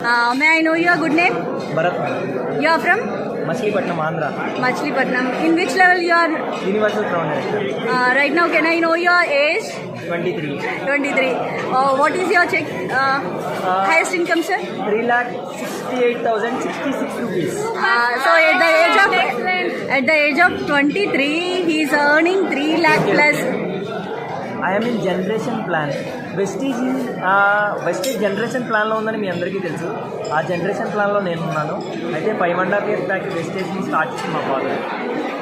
Uh, may I know your good name? Bharat. You are from? Machilipatnam, Andhra. Machilipatnam. In which level you are? Universal Crown uh, right now, can I know your age? 23. 23. Uh, what is your check? Uh, uh highest income, sir? 3 lakh 68,066 rupees. Uh, so at the age of at the age of 23, he is earning 3 lakh plus I'm in generation plan Vestige Vestige generation ప్లాన్లో ఉందని మీ అందరికీ తెలుసు. ఆ generation ప్లాన్లో నేను ఉన్నాను అయితే five and half years back వెస్టేజ్ని start చేసి మా ఫాదర్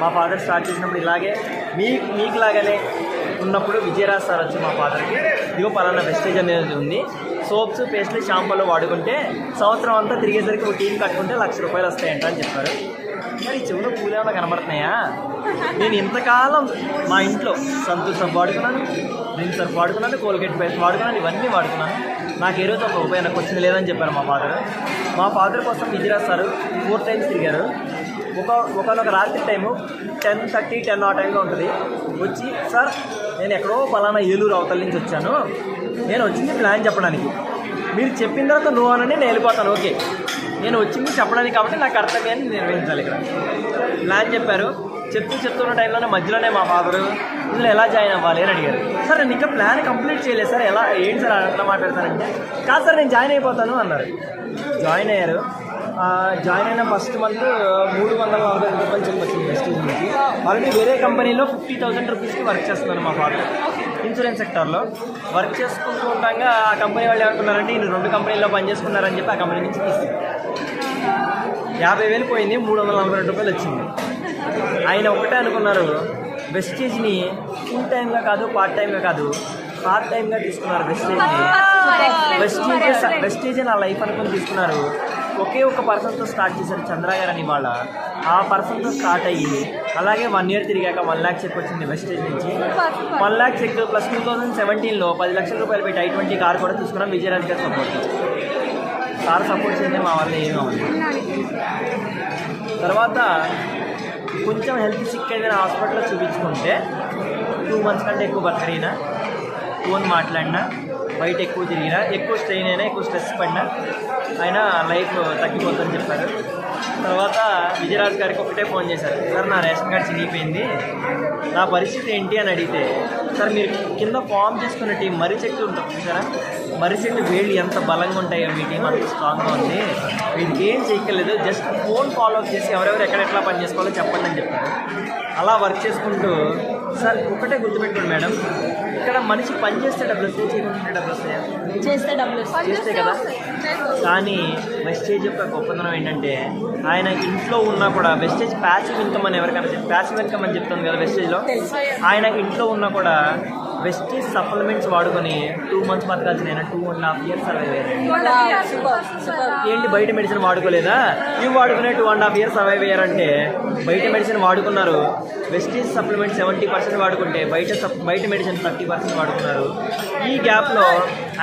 మా ఫాదర్ స్టార్ట్ చేసినప్పుడు ఇలాగే మీ మీకు లాగానే ఉన్నప్పుడు విజయరాజ్ సార్ వచ్చి మా ఫాదర్కి ఇదిగో పలానా వెస్టేజ్ అనేది ఉంది. సోప్స్ పేస్ట్లు షాంపూలు వాడుకుంటే సంవత్సరం అంతా తిరిగేసరికి ఒక టీం కట్టుకుంటే లక్ష రూపాయలు వస్తాయంట అని చెప్పారు. మరి చెవులో పూలు ఏమైనా కనబడుతున్నాయా? నేను ఇంతకాలం మా ఇంట్లో సంతూర్ సబ్బు వాడుకున్నాను నేను సబ్బు వాడుకున్నాను కోల్గేట్ పేస్ట్ వాడుకున్నాను ఇవన్నీ వాడుకున్నాను. నాకు ఏ రోజు ఒక రూపాయి నాకు వచ్చింది లేదని చెప్పారు మా ఫాదర్. మా ఫాదర్ కోసం విజయరాజ్ రాస్తారు ఫోర్ టైమ్స్ తిరిగారు. ఒక ఒకనొక రాత్రి టైము టెన్ థర్టీ టెన్ ఆ టైంలో ఉంటుంది. వచ్చి సార్ నేను ఎక్కడో పలానా ఏలూరు అవతల నుంచి వచ్చాను. నేను వచ్చింది ప్లాన్ చెప్పడానికి. మీరు చెప్పిన తర్వాత నువ్వు అనండి నేను వెళ్ళిపోతాను. ఓకే. నేను వచ్చింది చెప్పడానికి కాబట్టి నాకు కర్తవ్యాన్ని నిర్వహించాలి ఇక్కడ. ప్లాన్ చెప్పారు. చెప్తూ చెప్తున్న టైంలోనే మధ్యలోనే మా ఫాదరు ఇందులో ఎలా జాయిన్ అవ్వాలి? అని అడిగారు. సార్ నేను ఇంకా ప్లాన్ కంప్లీట్ చేయలేదు సార్. ఎలా ఏంటి సార్ అట్లా మాట్లాడతానంటే కాదు సార్ నేను జాయిన్ అయిపోతాను అన్నారు. జాయిన్ అయ్యారు. జాయిన్ అయిన ఫస్ట్ మంత్ మూడు వందల నలభై ఐదు రూపాయలు చెప్పొచ్చింది ఫస్ట్ నుంచి ఆల్రెడీ వేరే కంపెనీలో ఫిఫ్టీ థౌసండ్ రూపీస్కి వర్క్ చేస్తున్నాను మా ఫాదర్. ఇన్సూరెన్స్ సెక్టార్లో వర్క్ చేసుకుంటూ ఉండగా ఆ కంపెనీ వాళ్ళు ఏమనుకున్నారంటే ఈయన రెండు కంపెనీల్లో పనిచేసుకున్నారని చెప్పి ఆ కంపెనీ నుంచి తీస్తారు యాభై వేలు పోయింది మూడు వందల నలభై రెండు రూపాయలు వచ్చింది. ఆయన ఒకటే అనుకున్నారు వెస్టేజ్ని ఫుల్ టైమ్గా కాదు పార్ట్ టైమ్గా కాదు పార్ట్ టైమ్గా తీసుకున్నారు వెస్టేజ్ని వెస్టేజ్ వెస్టేజ్ నా లైఫ్ అనుకుని తీసుకున్నారు. ఒకే ఒక పర్సన్తో స్టార్ట్ చేశారు చంద్ర గారు అని వాళ్ళ ఆ పర్సన్తో స్టార్ట్ అయ్యి అలాగే వన్ ఇయర్ తిరిగాక వన్ ల్యాక్ చెక్ వచ్చింది వెస్టేజ్ నుంచి. One lakh check plus two thousand సెవెంటీన్లో పది లక్షల రూపాయలు పెట్టి ఐ ట్వంటీ కార్ కూడా తీసుకున్నాం. విజయరాజ్ గారు సపోర్ట్ సార్ సపోర్ట్ చేస్తే మా వల్ల ఏమీ అవ్వదు తర్వాత కొంచెం హెల్త్ సిక్ ఏదైనా హాస్పిటల్లో చూపించుకుంటే టూ మంత్స్ కంటే ఎక్కువ బతకరీనా ఫోన్ మాట్లాడినా? బయట ఎక్కువ తిరిగినా ఎక్కువ స్ట్రెయిన్ అయినా ఎక్కువ స్ట్రెస్ పడినా ఆయన లైఫ్ తగ్గిపోతుందని చెప్పారు. తర్వాత విజయరాజు గారికి ఒకటే ఫోన్ చేశారు. సార్ నా రేషన్ కార్డ్ చినిగిపోయింది. నా పరిస్థితి ఏంటి? అని అడిగితే సార్ మీరు కింద ఫామ్ చేసుకున్న టీం మరీ చెట్టు ఉంటుంది సార్ మర్రి చెట్టు వేళ్ళు ఎంత బలంగా ఉంటాయో మీ టీం అంత స్ట్రాంగ్గా ఉంది. వీటికి ఏం చేయక్కర్లేదు జస్ట్ ఫోన్ ఫాలో అప్ చేసి ఎవరెవరు ఎక్కడ ఎట్లా పని చేసుకోవాలో చెప్పండి అని చెప్పారు. అలా వర్క్ చేసుకుంటూ సార్ ఒకటే గుర్తుపెట్టుకోండి మేడం ఇక్కడ మనిషి పని చేస్తే డబ్బులు వస్తాయి చేయకుంటే డబ్బులు వస్తాయా? చేస్తే డబ్బులు చేస్తే కదా? కానీ వెస్టేజ్ యొక్క గొప్పతనం ఏంటంటే ఆయన ఇంట్లో ఉన్నా కూడా వెస్టేజ్ ప్యాసివ్ ఇన్కమ్ అని ఎవరికైనా ప్యాసివ్ ఇన్కమ్ అని చెప్తుంది కదా వెస్టేజ్లో ఆయన ఇంట్లో ఉన్నా కూడా వెస్టేజ్ సప్లిమెంట్స్ వాడుకొని టూ మంత్స్ బతకాల్సిన ఆయన two and half years survive అయ్యారు. ఏంటి బయట మెడిసిన్ వాడుకోలేదా? ఇవి వాడుకునే two and half years survive అయ్యారంటే బయట మెడిసిన్ వాడుకున్నారు. వెస్టీజ్ సప్లిమెంట్ సెవెంటీ పర్సెంట్ వాడుకుంటే బయట సప్ బయట మెడిసిన్ థర్టీ పర్సెంట్ వాడుకున్నారు. ఈ గ్యాప్లో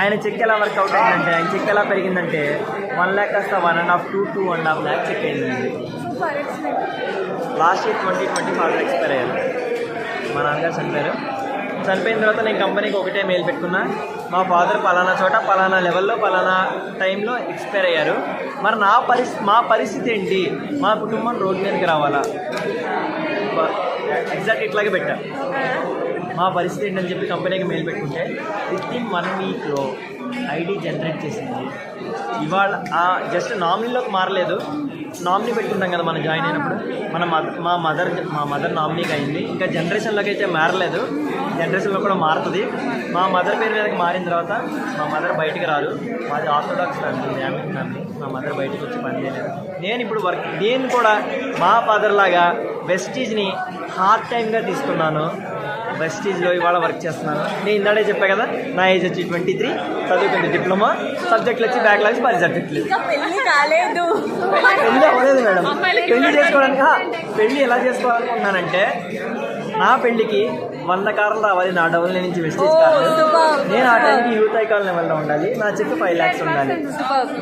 ఆయన చెక్ ఎలా వర్కౌట్ అయిందంటే ఆయన చెక్ ఎలా పెరిగిందంటే వన్ ల్యాక్ కాస్త one and half two two and half lakh check అయిందండి last year twenty twenty father expire అయ్యారు. మా నాన్నగారు చనిపోయారు. చనిపోయిన తర్వాత నేను కంపెనీకి ఒకటే మెయిల్ పెట్టుకున్నా. మా ఫాదర్ పలానా చోట పలానా లెవెల్లో పలానా టైంలో ఎక్స్పైర్ అయ్యారు. మరి నా పరిస్థితి మా పరిస్థితి ఏంటి? మా కుటుంబం రోడ్డు మీదకి రావాలా? ఎగ్జాక్ట్ ఇట్లాగే పెట్టా. మా పరిస్థితి ఏంటని చెప్పి కంపెనీకి మెయిల్ పెట్టుకుంటే విత్ ఇన్ వన్ వీక్లో ఐడి జనరేట్ చేసింది. ఇవాళ జస్ట్ నామినీలోకి మారలేదు. నామినీ పెట్టుకుంటాం కదా మనం జాయిన్ అయినప్పుడు. మన మదర్ మా మదర్ మా మదర్ నామినీకి అయింది. ఇంకా జనరేషన్లోకి అయితే మారలేదు. జనరేషన్లో కూడా మారుతుంది. మా మదర్ పేరు మీదకి మారిన తర్వాత మా మదర్ బయటికి రాదు. మాది ఆర్థోడాక్స్ ఫ్యామిలీ డ్యామిక్ ఫ్యామిలీ. మా మదర్ బయటకు వచ్చి పని చేయలేదు. నేను ఇప్పుడు వర్క్ నేను కూడా మా ఫాదర్ లాగా వెస్టీజ్ని హార్డ్ టైమ్గా తీసుకున్నాను. వెస్టీజ్లో ఇవాళ వర్క్ చేస్తున్నాను. నేను ఇందాడే చెప్పా కదా నా ఏజ్ వచ్చి ట్వంటీ త్రీ. చదువుకుంది డిప్లొమా సబ్జెక్టులు వచ్చి బ్యాక్లాగ్స్ పది సబ్జెక్టులు. పెళ్ళి కాలేదు. పెళ్ళి అవ్వలేదు మేడం. పెళ్ళి చేసుకోవడానికి పెళ్ళి ఎలా చేసుకోవాలనుకుంటున్నానంటే నా పెళ్ళికి వంద కార్లు రావాలి నా డబుల్ నుంచి వెస్టేజ్ కార్లు. నేను ఆ టైంకి యూత్ ఐకాన్ లెవెల్లో ఉండాలి నా చెక్ ఫైవ్ ల్యాక్స్ ఉండాలి.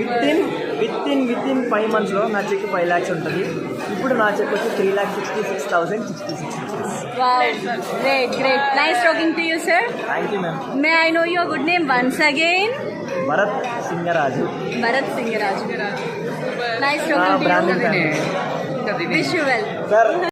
Within within within five మంత్స్లో నా చెక్ ఫైవ్ ల్యాక్స్ ఉంటుంది. ఇప్పుడు నా చెక్ వచ్చి three lakh sixty six thousand sixty six rupees great, great. Nice talking to you, sir. Thank you ma'am May I know your good name once again? Bharat Singaraju Bharat Singh Raju nice talking to you wish you well sir